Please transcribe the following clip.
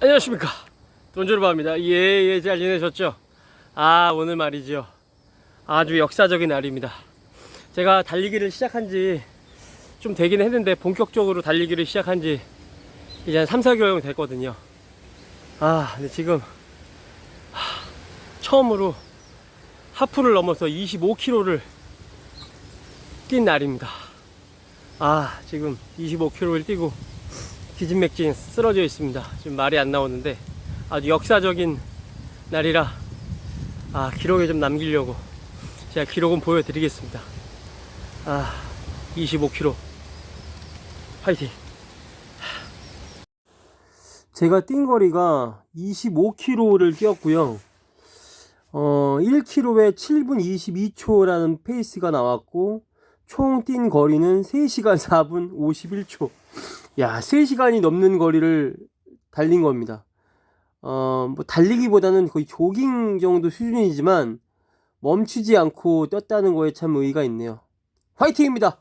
안녕하십니까. 돈조르바입니다. 예예 잘 지내셨죠? 아 오늘 말이죠 아주 역사적인 날입니다. 제가 달리기를 시작한 지 좀 되긴 했는데 본격적으로 달리기를 시작한 지 이제 한 3, 4개월 됐거든요. 아 근데 지금 하, 처음으로 하프를 넘어서 25km를 뛴 날입니다. 아 지금 25km를 뛰고 기진맥진 쓰러져 있습니다. 지금 말이 안 나오는데 아주 역사적인 날이라 아 기록에 좀 남기려고 제가 기록은 보여드리겠습니다. 아 25km 파이팅. 제가 뛴 거리가 25km를 뛰었고요. 어 1km에 7분 22초라는 페이스가 나왔고 총 뛴 거리는 3시간 4분 51초. 야, 3시간이 넘는 거리를 달린 겁니다. 어, 뭐, 달리기보다는 거의 조깅 정도 수준이지만, 멈추지 않고 떴다는 거에 참 의의가 있네요. 화이팅입니다!